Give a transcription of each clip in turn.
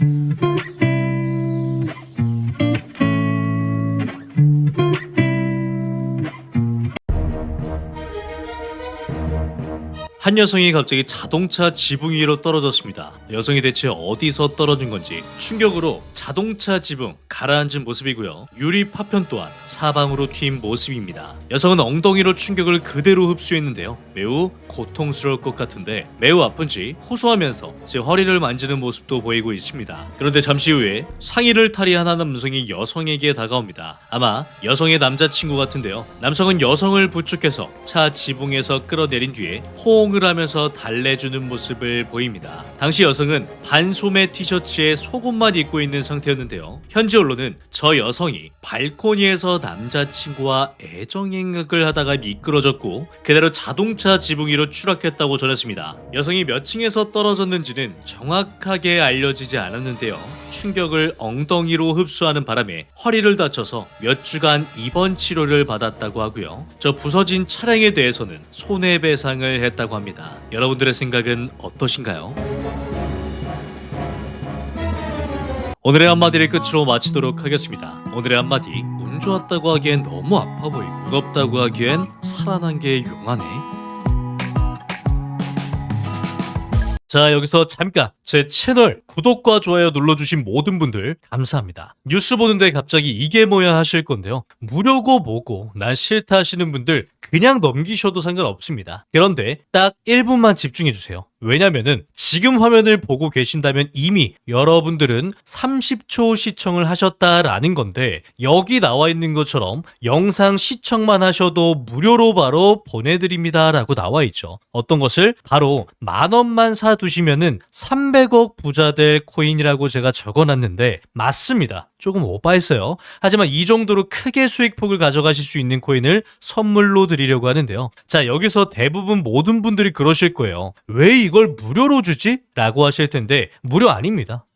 Música 한 여성이 갑자기 자동차 지붕 위로 떨어졌습니다. 여성이 대체 어디서 떨어진 건지 충격으로 자동차 지붕 가라앉은 모습이고요. 유리 파편 또한 사방으로 튄 모습입니다. 여성은 엉덩이로 충격을 그대로 흡수했는데요. 매우 고통스러울 것 같은데 매우 아픈지 호소하면서 제 허리를 만지는 모습도 보이고 있습니다. 그런데 잠시 후에 상의를 탈의한 한 남성이 여성에게 다가옵니다. 아마 여성의 남자친구 같은데요. 남성은 여성을 부축해서 차 지붕에서 끌어내린 뒤에 호응 을 하면서 달래주는 모습을 보입니다. 당시 여성은 반소매 티셔츠에 속옷만 입고 있는 상태였는데요. 현지 언론은 저 여성이 발코니에서 남자친구와 애정행각을 하다가 미끄러졌고 그대로 자동차 지붕 위로 추락했다고 전했습니다. 여성이 몇 층에서 떨어졌는지는 정확하게 알려지지 않았는데요. 충격을 엉덩이로 흡수하는 바람에 허리를 다쳐서 몇 주간 입원 치료를 받았다고 하고요. 저 부서진 차량에 대해서는 손해배상을 했다고 합니다. 여러분들의 생각은 어떠신가요? 오늘의 한마디를 끝으로 마치도록 하겠습니다. 오늘의 한마디 운 좋았다고 하기엔 너무 아파 보이고 무겁다고 하기엔 살아난 게 용하네. 자 여기서 잠깐 제 채널 구독과 좋아요 눌러주신 모든 분들 감사합니다. 뉴스 보는데 갑자기 이게 뭐야 하실 건데요. 무료고 뭐고 난 싫다 하시는 분들 그냥 넘기셔도 상관없습니다. 그런데 딱 1분만 집중해주세요. 왜냐면은 지금 화면을 보고 계신다면 이미 여러분들은 30초 시청을 하셨다라는 건데 여기 나와 있는 것처럼 영상 시청만 하셔도 무료로 바로 보내드립니다라고 나와 있죠. 어떤 것을 바로 만 원만 사두시면은 300억 부자 될 코인이라고 제가 적어놨는데 맞습니다. 조금 오바했어요. 하지만 이 정도로 크게 수익폭을 가져가실 수 있는 코인을 선물로 드리려고 하는데요. 자 여기서 대부분 모든 분들이 그러실 거예요. 왜 이걸 무료로 주지? 라고 하실 텐데 무료 아닙니다.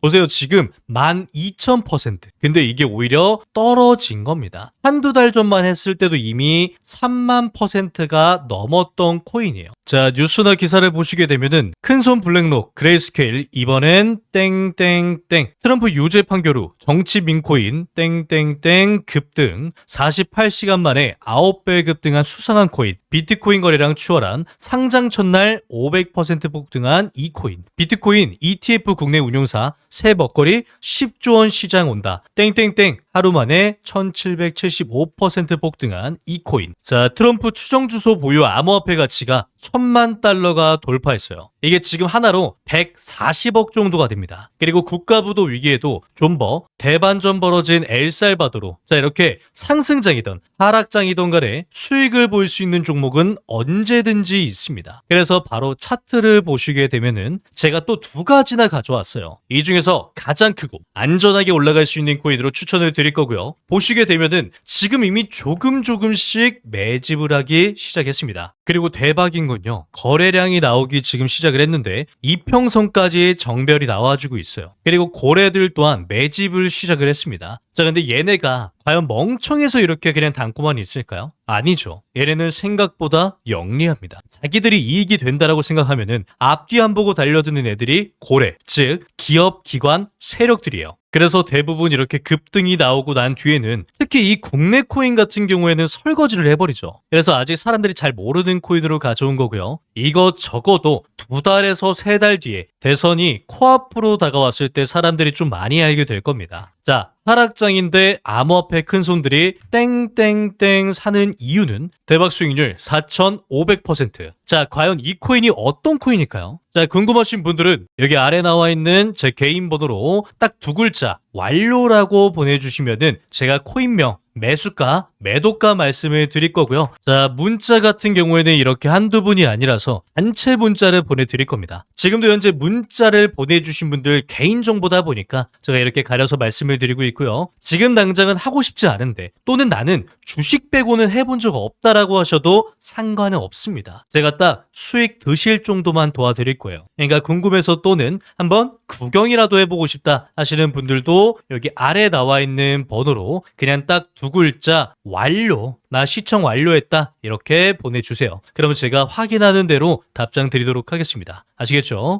보세요. 지금 12,000%. 근데 이게 오히려 떨어진 겁니다. 한두 달 전만 했을 때도 이미 3만 퍼센트가 넘었던 코인이에요. 자, 뉴스나 기사를 보시게 되면은 큰손 블랙록, 그레이스케일, 이번엔 땡땡땡, 트럼프 유죄 판결 후 정치 민코인 땡땡땡 급등, 48시간 만에 9배 급등한 수상한 코인, 비트코인 거래량 추월한 상장 첫날 500% 폭등한 이 코인, 비트코인 ETF 국내 운용사 새 먹거리 10조 원 시장 온다. 땡땡땡 하루 만에 1775% 폭등한 이 코인. 자, 트럼프 추정 주소 보유 암호화폐 가치가 천만 달러가 돌파했어요. 이게 지금 하나로 140억 정도가 됩니다. 그리고 국가부도 위기에도 존버, 대반전 벌어진 엘살바도로 자 이렇게 상승장이던 하락장이던 간에 수익을 볼 수 있는 종목은 언제든지 있습니다. 그래서 바로 차트를 보시게 되면은 제가 또 두 가지나 가져왔어요. 이 중에서 가장 크고 안전하게 올라갈 수 있는 코인으로 추천을 드릴 거고요. 보시게 되면은 지금 이미 조금 조금씩 매집을 하기 시작했습니다. 그리고 대박인 건요. 거래량이 나오기 지금 시작을 했는데 이평선까지 정별이 나와주고 있어요. 그리고 고래들 또한 매집을 시작을 했습니다. 자, 근데 얘네가 과연 멍청해서 이렇게 그냥 담고만 있을까요? 아니죠. 얘네는 생각보다 영리합니다. 자기들이 이익이 된다라고 생각하면은 앞뒤 안 보고 달려드는 애들이 고래, 즉 기업, 기관, 세력들이에요. 그래서 대부분 이렇게 급등이 나오고 난 뒤에는 특히 이 국내 코인 같은 경우에는 설거지를 해버리죠. 그래서 아직 사람들이 잘 모르는 코인으로 가져온 거고요. 이거 적어도 두 달에서 세 달 뒤에 대선이 코앞으로 다가왔을 때 사람들이 좀 많이 알게 될 겁니다. 자, 하락장인데 암호화폐 큰손들이 땡땡땡 사는 이유는 대박 수익률 4,500%. 자, 과연 이 코인이 어떤 코인일까요? 자, 궁금하신 분들은 여기 아래 나와 있는 제 개인 번호로 딱 두 글자 완료라고 보내주시면은 제가 코인명 매수가, 매도가 말씀을 드릴 거고요. 자, 문자 같은 경우에는 이렇게 한두 분이 아니라서 단체 문자를 보내드릴 겁니다. 지금도 현재 문자를 보내주신 분들 개인정보다 보니까 제가 이렇게 가려서 말씀을 드리고 있고요. 지금 당장은 하고 싶지 않은데 또는 나는 주식 빼고는 해본 적 없다라고 하셔도 상관은 없습니다. 제가 딱 수익 드실 정도만 도와드릴 거예요. 그러니까 궁금해서 또는 한번 구경이라도 해보고 싶다 하시는 분들도 여기 아래 나와 있는 번호로 그냥 딱 두 글자 완료 나 시청 완료했다 이렇게 보내주세요. 그러면 제가 확인하는 대로 답장 드리도록 하겠습니다. 아시겠죠?